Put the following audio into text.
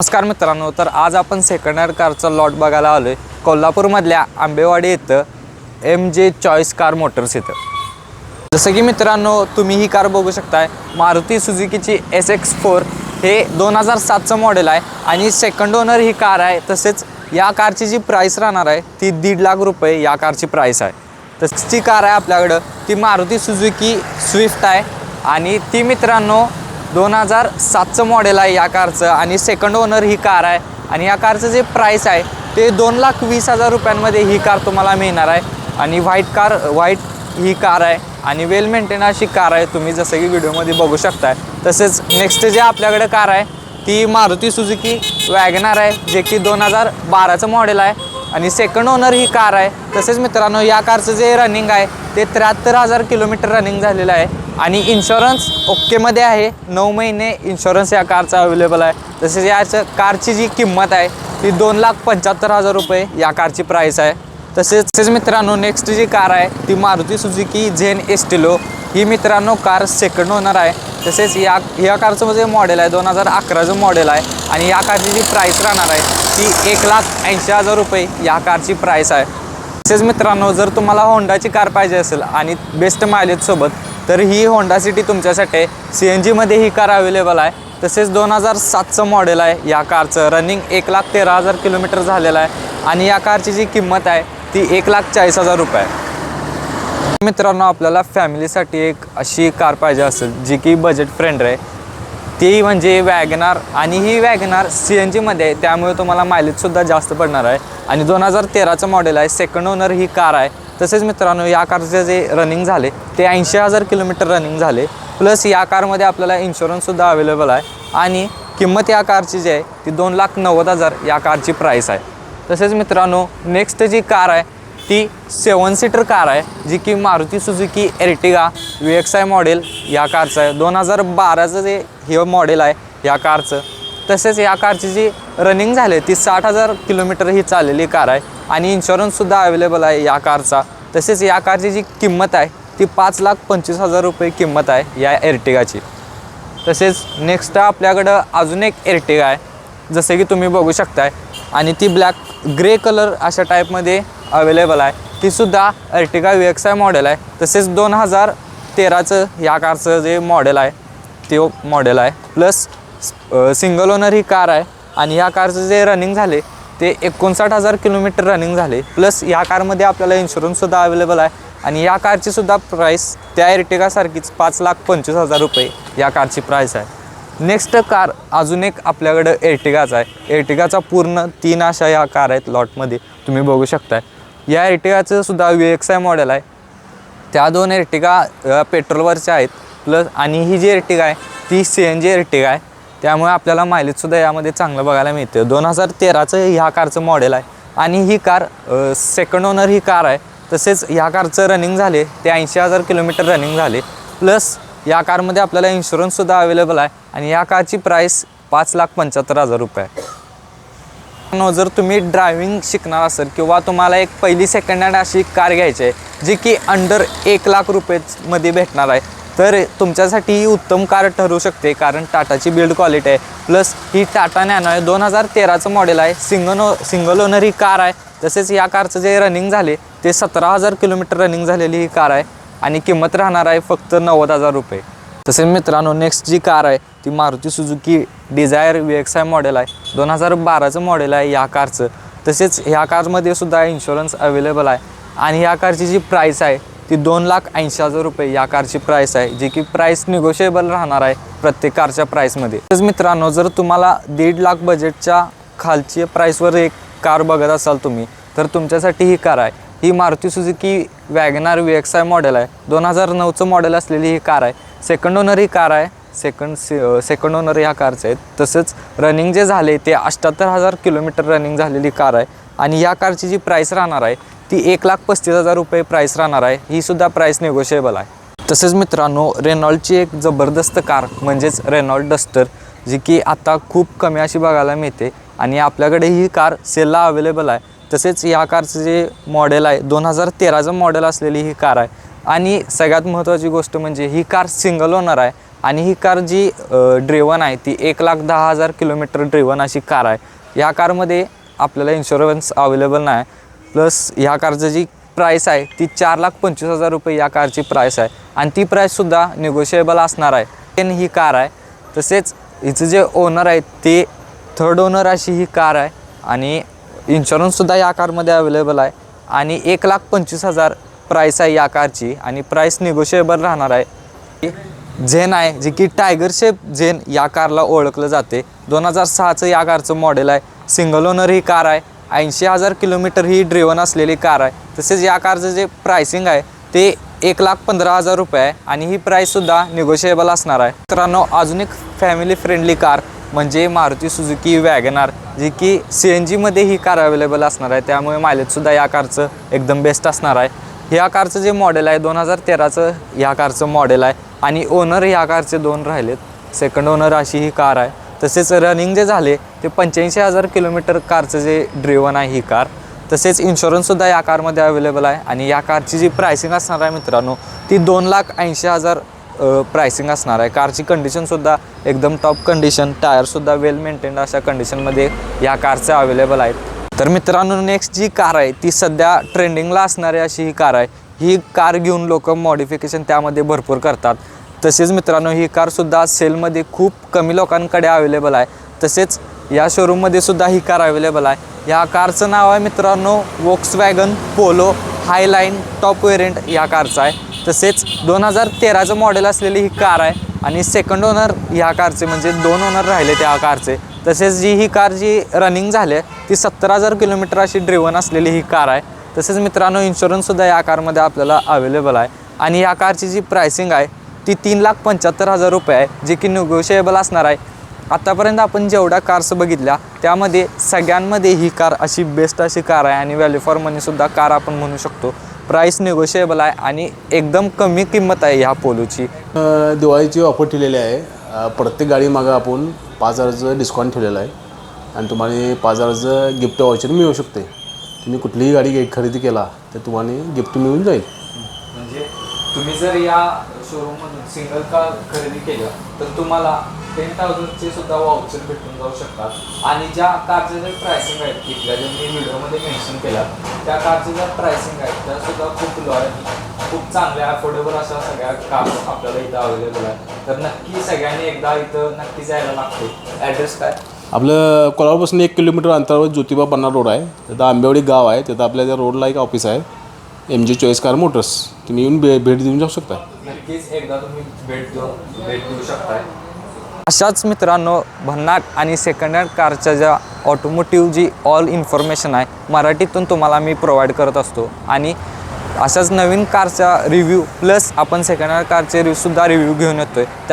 नमस्कार मित्रांनो तर आज आपण सेकंड हँड कारचा लॉट बघायला आलो आहे कोल्हापूरमधल्या आंबेवाडी इथं एम जे चॉईस कार मोटर्स इथं. जसं की मित्रांनो तुम्ही ही कार बघू शकताय. मारुती सुझुकीची एस एक्स फोर हे दोन हजार सातचं मॉडेल आहे आणि सेकंड ओनर ही कार आहे. तसेच या कारची जी प्राईस राहणार आहे ती दीड लाख रुपये या कारची प्राईस आहे. तसंच ती कार आहे आपल्याकडं. ती मारुती सुझुकी स्विफ्ट आहे. आणि ती मित्रांनो दोन हजार सातचं मॉडेल आहे या कारचं आणि सेकंड ओनर ही कार आहे. आणि या कारचं जे प्राईस आहे ते दोन लाख वीस हजार रुपयांमध्ये ही कार तुम्हाला मिळणार आहे. आणि व्हाईट कार व्हाईट ही कार आहे. आणि वेल मेंटेन अशी कार आहे तुम्ही जसं की व्हिडिओमध्ये बघू शकताय. तसेच नेक्स्ट जे आपल्याकडे कार आहे ती मारुती सुजुकी वॅगनार आहे जे की दोन हजार बाराचं मॉडेल आहे. आणि सेकंड ओनर ही कार आहे. तसेच मित्रांनो या कारचं जे रनिंग आहे ते त्र्याहत्तर हजार किलोमीटर रनिंग झालेलं आहे. आणि इन्शुरन्स ओकेमध्ये आहे. नऊ महिने इन्शुरन्स या कारचा अवेलेबल आहे. तसेच याचं कारची जी किंमत आहे ती दोन लाख पंच्याहत्तर हजार रुपये या कारची प्राईस आहे. तसेच मित्रांनो नेक्स्ट जी कार आहे ती मारुती सुझुकी झेन एस्टिलो ही मित्रांनो कार सेकंड ओनर आहे. तसेच या या कारचं म्हणजे मॉडेल आहे दोन हजार अकराचं मॉडेल आहे. आणि या कारची जी प्राईस राहणार आहे ती एक लाख ऐंशी हजार रुपये या कारची प्राईस आहे. तसेच मित्रांनो जर तुम्हाला होंडाची कार पाहिजे असेल आणि बेस्ट मायलेजसोबत तर ही होंडा सिटी तुमच्यासाठी सी एन जीमध्ये ही कार अवेलेबल आहे. तसेच दोन हजार सातचं मॉडेल आहे या कारचं रनिंग एक लाख तेरा हजार किलोमीटर झालेलं आहे. आणि या कारची जी किंमत आहे ती एक लाख चाळीस हजार रुपये मित्रांनो आपल्याला फॅमिलीसाठी एक अशी कार पाहिजे असेल जी की बजेट फ्रेंड आहे. ती म्हणजे वॅगनार आणि ही वॅगनार सी एन जीमध्ये आहे. त्यामुळे तुम्हाला मायलेजसुद्धा जास्त पडणार आहे. आणि दोन हजार तेराचं मॉडेल आहे सेकंड ओनर ही कार आहे. तसेच मित्रांनो या कारचे जे रनिंग झाले ते ऐंशी हजार किलोमीटर रनिंग झाले. प्लस या कारमध्ये आपल्याला इन्शुरन्ससुद्धा अवेलेबल आहे. आणि किंमत या कारची जी आहे ती दोन लाख नव्वद हजार या कारची प्राईस आहे. तसेच मित्रांनो नेक्स्ट जी कार आहे ती सेवन सीटर कार आहे जी की Maruti Suzuki Ertiga V X I model या कारचं आहे. दोन हजार बाराचं जे हे मॉडेल आहे या कारचं तसेच या कारची जी रनिंग झाली ती साठ हजार किलोमीटर ही चाललेली कार आहे आणि इन्शुरन्ससुद्धा अवेलेबल आहे या कारचा तसेच या कारची जी किंमत आहे ती पाच लाख पंचवीस हजार रुपये किंमत आहे या एर्टिगाची. तसेच नेक्स्ट आपल्याकडं अजून एक एर्टिगा आहे जसे की तुम्ही बघू शकताय. आणि ती ब्लॅक ग्रे कलर अशा टाईपमध्ये अवेलेबल आहे. तीसुद्धा Ertiga V X I model आहे. तसेच दोन हजार तेराचं या कारचं जे मॉडेल आहे ते मॉडेल आहे. प्लस सिंगल ओनर ही कार आहे. आणि या कारचं जे रनिंग झाले ते एकोणसाठ हजार किलोमीटर रनिंग झाले. प्लस या कारमध्ये आपल्याला इन्शुरन्ससुद्धा अवेलेबल आहे. आणि या कारची सुद्धा प्राईस त्या एर्टिगासारखीच पाच लाख पंचवीस हजार रुपये या कारची प्राईस आहे. नेक्स्ट कार अजून एक आपल्याकडं एर्टिगाचा आहे. एर्टिगाचा पूर्ण तीन अशा या कार आहेत लॉटमध्ये तुम्ही बघू शकताय. या एर्टिगाचं सुद्धा वी एक्स आय मॉडेल आहे. त्या दोन एर्टिगा पेट्रोलवरच्या आहेत. प्लस आणि ही जी एर्टिगा आहे ती सी एन जी एर्टिगा आहे. त्यामुळे आपल्याला मायलेजसुद्धा यामध्ये चांगलं बघायला मिळतं दोन हजार तेराचं ह्या कारचं मॉडेल आहे. आणि ही कार सेकंड ओनर ही कार आहे. तसेच ह्या कारचं रनिंग झाले. ते ऐंशी हजार किलोमीटर रनिंग झाले. प्लस या कारमध्ये आपल्याला इन्शुरन्ससुद्धा अवेलेबल आहे आणि या कारची प्राईस पाच लाख पंच्याहत्तर हजार रुपये आहे. जर तुम्ही ड्रायव्हिंग शिकणार असेल किंवा तुम्हाला एक पहिली सेकंड हँड अशी कार घ्यायची आहे जी की अंडर एक लाख रुपयेमध्ये भेटणार आहे तर तुमच्यासाठी ही उत्तम कार ठरू शकते. कारण टाटाची बिल्ड क्वालिटी आहे. प्लस ही टाटा नॅनो आहे. दोन हजार तेराचं मॉडेल आहे. सिंगल ओ सिंगल ओनर ही कार आहे. तसेच या कारचं जे रनिंग झाले ते सतरा हजार किलोमीटर रनिंग झालेली ही कार आहे. आणि किंमत राहणार आहे फक्त नव्वद हजार रुपये. तसेच मित्रांनो नेक्स्ट जी कार आहे ती Maruti Suzuki Dzire V X I model आहे. दोन हजार बाराचं मॉडेल आहे या कारचं तसेच ह्या कारमध्ये सुद्धा इन्शुरन्स अवेलेबल आहे. आणि ह्या कारची जी प्राईस आहे ती दोन लाख ऐंशी हजार रुपये या कारची प्राईस आहे जी की प्राईस निगोशिएबल राहणार आहे प्रत्येक कारच्या प्राईसमध्ये तसेच मित्रांनो जर तुम्हाला दीड लाख बजेटच्या खालची प्राईसवर एक कार बघत असाल तुम्ही तर तुमच्यासाठी ही कार आहे. ही Maruti Suzuki WagonR V X I model आहे. दोन हजार नऊचं मॉडेल असलेली ही कार आहे. सेकंड ओनर ही कार आहे. सेकंड सेकंड ओनर ह्या कारचे आहेत. तसंच रनिंग जे झाले ते अठ्ठ्याहत्तर हजार किलोमीटर रनिंग झालेली कार आहे. आणि या कारची जी प्राईस राहणार आहे ती एक लाख पस्तीस हजार रुपये प्राईस राहणार आहे. ही सुद्धा प्राईस निगोशिएबल आहे. तसेच मित्रांनो रेनॉल्डची एक जबरदस्त कार म्हणजेच रेनॉल्ड डस्टर जी की आता खूप कमी अशी बघायला मिळते. आणि आपल्याकडे ही कार सेलला अवेलेबल आहे. तसेच या कारचं जे मॉडेल आहे दोन हजार तेराचं मॉडेल असलेली ही कार आहे. आणि सगळ्यात महत्त्वाची गोष्ट म्हणजे ही कार सिंगल ओनर आहे आणि ही कार जी ड्रेवन आहे ती एक लाख दहा हजार किलोमीटर ड्रेवन अशी कार आहे. या कारमध्ये आपल्याला इन्शुरन्स अवेलेबल नाही. प्लस ह्या कारचं जी प्राईस आहे ती चार लाख पंचवीस हजार रुपये या कारची प्राईस आहे. आणि ती प्राईससुद्धा निगोशिएबल असणार आहे. टेन ही कार आहे. तसेच हिचं जे ओनर आहे ते थर्ड ओनर अशी ही कार आहे. आणि इन्शुरन्ससुद्धा या कारमध्ये अवेलेबल आहे. आणि एक लाख पंचवीस हजार प्राईस आहे या कारची. आणि प्राईस निगोशिएबल राहणार आहे. झेन आहे जे की टायगर शेप झेन या कारला ओळखलं जाते. दोन हजार सहाचं या कारचं मॉडेल आहे. सिंगल ओनर ही कार आहे. ऐंशी हजार किलोमीटर ही ड्रिवन असलेली कार आहे. तसेच या कारचं जे प्राइसिंग आहे ते एक लाख पंधरा हजार रुपये आहे. आणि ही प्राईससुद्धा निगोशिएबल असणार आहे. मित्रांनो अजून एक फॅमिली फ्रेंडली कार म्हणजे मारुती सुझुकी वॅगनार जी की सी एन जीमध्ये ही कार अवेलेबल असणार आहे. त्यामुळे मायलेजसुद्धा या कारचं एकदम बेस्ट असणार आहे. ह्या कारचं जे मॉडेल आहे दोन हजार तेराचं ह्या कारचं मॉडेल आहे. आणि ओनर ह्या कारचे दोन राहिलेत. सेकंड ओनर अशी ही कार आहे. तसेच रनिंग जे झाले ते पंच्याऐंशी हजार किलोमीटर कारचं जे ड्रिवन आहे ही कार. तसेच इन्शुरन्ससुद्धा या कारमध्ये अवेलेबल आहे. आणि या कारची जी प्रायसिंग असणार आहे मित्रांनो ती दोन लाख ऐंशी हजार प्रायसिंग असणार आहे. कारची कंडिशनसुद्धा एकदम टॉप कंडिशन टायरसुद्धा वेल मेंटेन्ड अशा कंडिशनमध्ये या कारचं अवेलेबल आहेत. तर मित्रांनो नेक्स्ट जी कार आहे ती सध्या ट्रेंडिंगला असणारी अशी ही कार आहे. ही कार घेऊन लोक मॉडिफिकेशन त्यामध्ये भरपूर करतात. तसेच मित्रांनो ही कारसुद्धा सेलमध्ये खूप कमी लोकांकडे अवेलेबल आहे. तसेच या शोरूममध्ये सुद्धा ही कार अवेलेबल आहे. या कारचं नाव आहे मित्रांनो Volkswagen Polo highline top variant या कारचं आहे. तसेच दोन हजार तेराचं मॉडेल असलेली ही कार आहे आणि सेकंड ओनर ह्या कारचे म्हणजे दोन ओनर राहिले त्या कारचे. तसेच जी ही कार जी रनिंग झाली आहे ती सत्तर हजार किलोमीटर अशी ड्रिवन असलेली ही कार आहे. तसेच मित्रांनो इन्शुरन्ससुद्धा या कारमध्ये आपल्याला अवेलेबल आहे. आणि या कारची जी प्राइसिंग आहे ती तीन लाख पंच्याहत्तर हजार रुपये आहे जी की निगोशिएबल असणार आहे. आत्तापर्यंत आपण जेवढ्या कार्स बघितल्या त्यामध्ये सगळ्यांमध्ये ही कार अशी बेस्ट अशी कार आहे आणि व्हॅल्यू फॉर मनीसुद्धा कार आपण म्हणू शकतो. प्राईस निगोशिएबल आहे आणि एकदम कमी किंमत आहे ह्या पोलोची दिवाळीची ऑफर ठेवलेली आहे. प्रत्येक गाडी मागं आपण पाच हजारचं डिस्काउंट ठेवलेलं आहे. आणि तुम्हाला पाच हजारचं गिफ्ट वाउचर मिळू शकते. तुम्ही कुठलीही गाडी घे- खरेदी केला तर तुम्हाला गिफ्ट मिळून जाईल. तुम्ही जर या शोरूममधून सिंगल कार खरेदी केलं तर तुम्हाला टेन थाउजंडचे सुद्धा वाउचर भेटून जाऊ शकतात. आणि ज्या कारचे जर प्रायसिंग आहेत तिथल्या जे मी व्हिडिओमध्ये मेन्शन केल्या त्या कारचे ज्या प्रायसिंग आहेत त्या सुद्धा खूप लो आहेत खूप चांगल्या अफोर्डेबल अशा सगळ्या कार आपल्याला इथं अवेलेबल आहेत. तर नक्की सगळ्यांनी एकदा इथं नक्की जायला लागते. ॲड्रेस काय? आपलं कोल्हापूरपासून एक किलोमीटर अंतरावर ज्योतिबा पन्नार रोड आहे. तिथं आंबेवडी गाव आहे. तिथं आपल्या त्या रोडला एक ऑफिस आहे. M G choice car motors तुम्ही येऊन भे भेट देऊन जाऊ शकता. नक्कीच एकदा तुम्ही भेट देऊ भेट देऊ शकताय. अशाच मित्रांनो भन्नाट आणि सेकंड हँड कारच्या ज्या ऑटोमोटिव्ह जी ऑल इन्फॉर्मेशन आहे मराठीतून तुम्हाला मी प्रोव्हाइड करत असतो. आणि अशाच नवीन कारच्या रिव्ह्यू प्लस आपण सेकंड हँड कारचे रिव्ह्यूसुद्धा रिव्ह्यू घेऊन येतो आहे